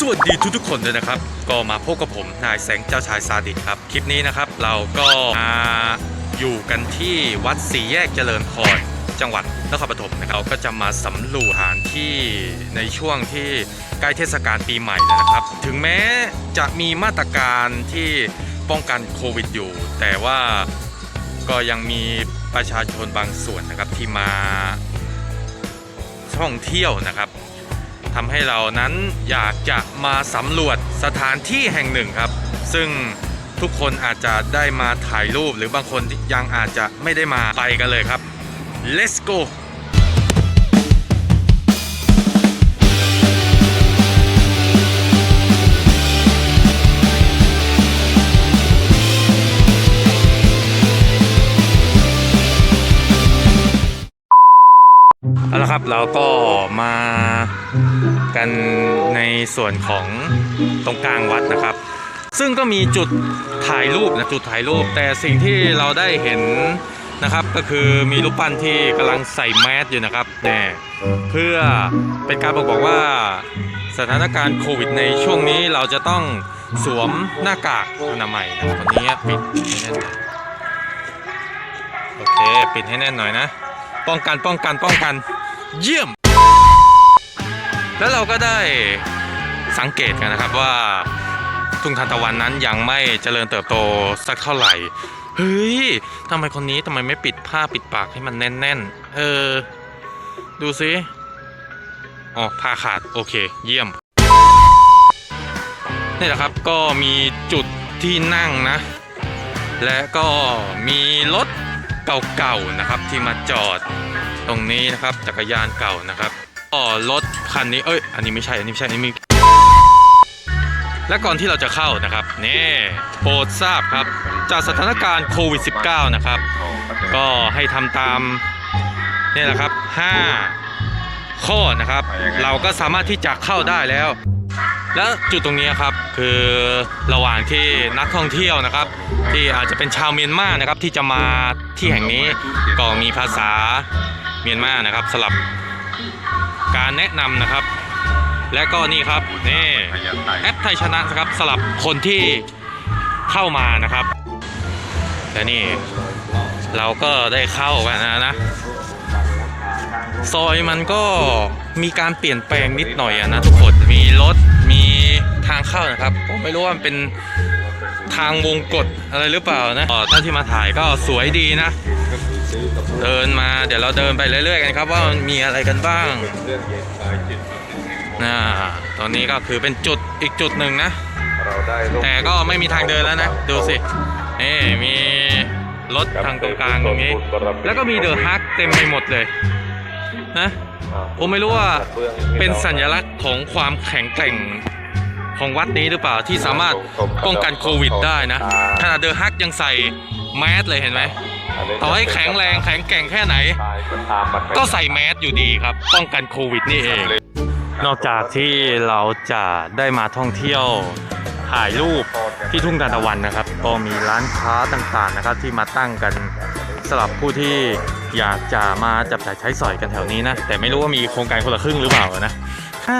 สวัสดีทุกๆคนเลยนะครับ ก็มาพบกับผมนายแสงเจ้าชายซาดิสครับ คลิปนี้นะครับเราก็มาอยู่กันที่วัดสีแยกเจริญพรจังหวัดนครปฐมนะครับก็จะมาสำรวจสถานที่ในช่วงที่ใกล้เทศกาลปีใหม่นะครับ ถึงแม้จะมีมาตรการที่ป้องกันโควิดอยู่ แต่ว่าก็ยังมีประชาชนบางส่วนนะครับที่มาท่องเที่ยวนะครับ ทำให้เรานั้นอยากจะมาสำรวจสถานที่แห่งหนึ่งครับ ซึ่งทุกคนอาจจะได้มาถ่ายรูปหรือบางคนยังอาจจะไม่ได้มาไปกันเลยครับ let's go เอาละครับเราก็มากันในส่วนของตรงกลางวัดนะครับ ซึ่งก็มีจุดถ่ายรูปนะจุดถ่ายรูป แต่สิ่งที่เราได้เห็นนะครับก็คือมีรูปปั้นที่กำลังใส่แมสอยู่นะครับแน่เพื่อเป็นการบอกบอกว่าสถานการณ์โควิดในช่วงนี้เราจะต้องสวมหน้ากากอนามัยนะวันนี้ปิดให้แน่นโอเค ปิดให้แน่นหน่อยนะ ป้องกันป้องกันป้องกัน เยี่ยม แล้วเราก็ได้สังเกตกันนะครับว่าทุ่งทานตะวันนั้นยังไม่เจริญเติบโตสักเท่าไหร่ เฮ้ยทำไมคนนี้ทำไมไม่ปิดผ้าปิดปากให้มันแน่นๆ เออ ดูสิอ๋อผ้าขาดโอเค เยี่ยมนี่แหละครับก็มีจุดที่นั่งนะ และก็มีรถ เก่าๆนะครับ ที่มาจอดตรงนี้นะครับจักรยานเก่านะครับก็รถคันนี้เอ้ยอันนี้ไม่ใช่อันนี้ไม่ใช่อันนี้มีและก่อนที่เราจะเข้านะครับนี่โปรดทราบครับจากสถานการณ์โควิด -19 นะครับ ก็ให้ทำตามนี่แหละครับ 5 ข้อนะครับ เราก็สามารถที่จะเข้าได้แล้ว และจุดตรงนี้ครับคือระหว่างที่นักท่องเที่ยวนะครับ ที่อาจจะเป็นชาวเมียนมานะครับที่จะมาที่แห่งนี้ก็มีภาษาเมียนมานะครับสลับการแนะนำนะครับ และก็นี่ครับนี่แอปไทยชนะครับสลับคนที่เข้ามานะครับและนี่เราก็ได้เข้ากันะนะซอยมันก็มีการเปลี่ยนแปลงนิดหน่อยนะทุกคนมี เข้านะครับ ผมไม่รู้ว่ามันเป็นทางวงกฏอะไรหรือเปล่านะอ๋อถ้าที่มาถ่ายก็สวยดีนะ เดินมาเดี๋ยวเราเดินไปเรื่อยๆกันครับ ว่ามันมีอะไรกันบ้างนะตอนนี้ก็คือเป็นจุดอีกจุดหนึ่งนะ แต่ก็ไม่มีทางเดินแล้วนะ ดูสินี่มีรถทางตรงกลางตรงนี้ แล้วก็มีเดอะฮักเต็มไปหมดเลยนะผมไม่รู้ว่าเป็นสัญลักษณ์ของความแข็งแกร่ง ของวัดนี้หรือเปล่าที่สามารถป้องกันโควิดได้นะขนาดเดอะฮักยังใส่แมสเลยเห็นไหมต่อให้แข็งแรงแข็งแกร่งแค่ไหน ก็ใส่แมสอยู่ดีครับ ป้องกันโควิดนี่เอง นอกจากที่เราจะได้มาท่องเที่ยวถ่ายรูปที่ทุ่งทานตะวันนะครับ ก็มีร้านค้าต่างๆนะครับ ที่มาตั้งกันสำหรับผู้ที่อยากจะมาจับจ่ายใช้สอยกันแถวนี้นะ แต่ไม่รู้ว่ามีโครงการคนละครึ่งหรือเปล่านะถ้า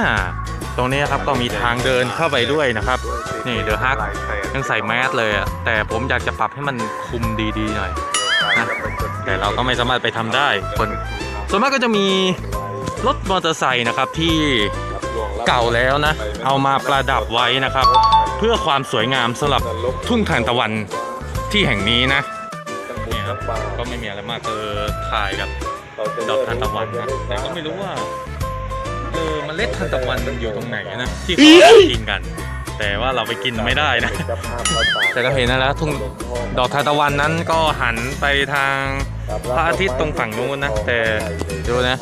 ตรงนี้ครับก็มีทางเดินเข้าไปด้วยนะครับ นี่เดอะฮักยังใส่แมสเลยอะแต่ผมอยากจะปรับให้มันคุมดีๆหน่อยนะแต่เราก็ไม่สามารถไปทำได้คนส่วนมากก็จะมีรถมอเตอร์ไซค์นะครับที่เก่าแล้วนะ เอามาประดับไว้นะครับ เพื่อความสวยงามสำหรับทุ่งทานตะวันที่แห่งนี้นะเนี่ยก็ไม่มีอะไรมากเออถ่ายกับดอกทานตะวันนะแต่ก็ไม่รู้ว่า เออเมล็ดทานตะวันมันอยู่ตรงไหนนะที่เขาเอาไปกินกัน แต่ว่าเราไปกินไม่ได้นะ แต่ก็เห็นนะแล้วทุ่งดอกทานตะวันนั้นก็หันไปทางพระอาทิตย์ตรงฝั่งนู้นนะ แต่ดูนะ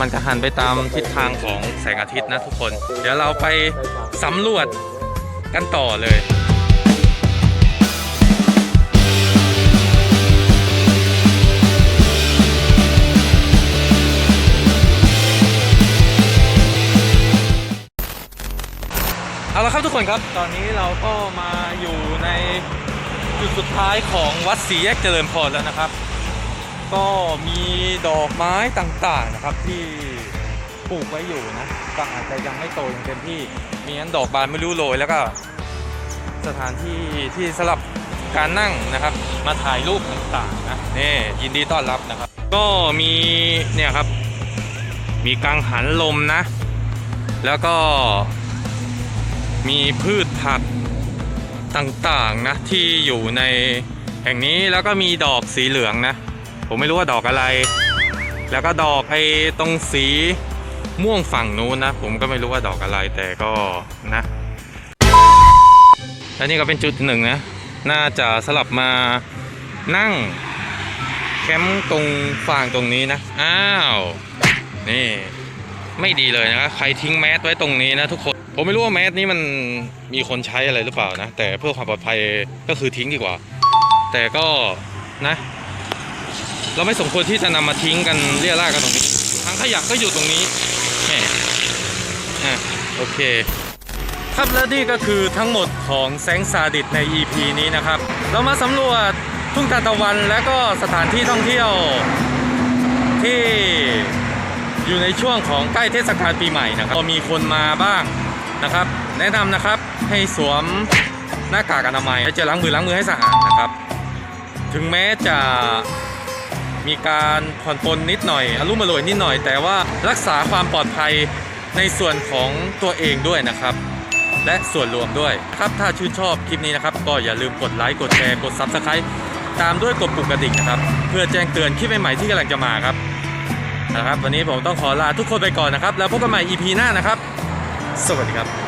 มันก็หันไปตามทิศทางของแสงอาทิตย์นะทุกคน เดี๋ยวเราไปสำรวจกันต่อเลย ครับทุกคนครับ ตอนนี้เราก็มาอยู่ในจุดสุดท้ายของวัดศรีแยกเจริญพรแล้วนะครับ ก็มีดอกไม้ต่างๆนะครับที่ปลูกไว้อยู่นะก็อาจจะยังไม่โตอย่างเต็มที่ มีงั้นดอกบานไม่รู้โรยแล้วก็สถานที่ที่สำหรับการนั่งนะครับ มาถ่ายรูปต่างๆนะนี่ยินดีต้อนรับนะครับ ก็มีเนี่ยครับ มีกังหันลมนะ แล้วก็ มีพืชผักต่างๆนะที่อยู่ในแห่งนี้แล้วก็มีดอกสีเหลืองนะ ผมไม่รู้ว่าดอกอะไร แล้วก็ดอกไอ้ตรงสีม่วงฝั่งนู้นนะ ผมก็ไม่รู้ว่าดอกอะไรแต่ก็นะและนี่ก็เป็นจุดหนึ่งนะ น่าจะสลับมานั่งแคมป์ตรงฝั่งตรงนี้นะ อ้าว นี่ ไม่ดีเลยนะ ใครทิ้งแมสไว้ตรงนี้นะทุกคน ผมไม่รู้ว่าแมสนี้มันมีคนใช้อะไรหรือเปล่านะ แต่เพื่อความปลอดภัยก็คือทิ้งดีกว่า แต่ก็นะ เราไม่สมควรที่จะนำมาทิ้งกันเรี่ยร่ากันตรงนี้ถังขยะก็อยู่ตรงนี้แหมอะโอเค ครับและนี่ก็คือทั้งหมดของแสงซาดิสใน EP นี้นะครับ เรามาสำรวจทุ่งทานตะวันและก็สถานที่ท่องเที่ยวที่อยู่ในช่วงของใกล้เทศกาลปีใหม่นะครับ ก็มีคนมาบ้าง นะครับ แนะนำนะครับให้สวมหน้ากากอนามัยและจะล้างมือล้างมือให้สะอาดนะครับ ถึงแม้จะมีการผ่อนปลนนิดหน่อยอารมณ์อร่วยนิดหน่อย แต่ว่ารักษาความปลอดภัยในส่วนของตัวเองด้วยนะครับ และส่วนรวมด้วยครับถ้าชื่นชอบคลิปนี้นะครับ ก็อย่าลืมกดไลค์กดแชร์กด Subscribe ตามด้วยกดปุ่มกระดิ่งนะครับ เพื่อแจ้งเตือนคลิปใหม่ๆที่กำลังจะมาครับนะครับ วันนี้ผมต้องขอลาทุกคนไปก่อนนะครับ แล้วพบกันใหม่ EP หน้านะครับ สวัสดีครับ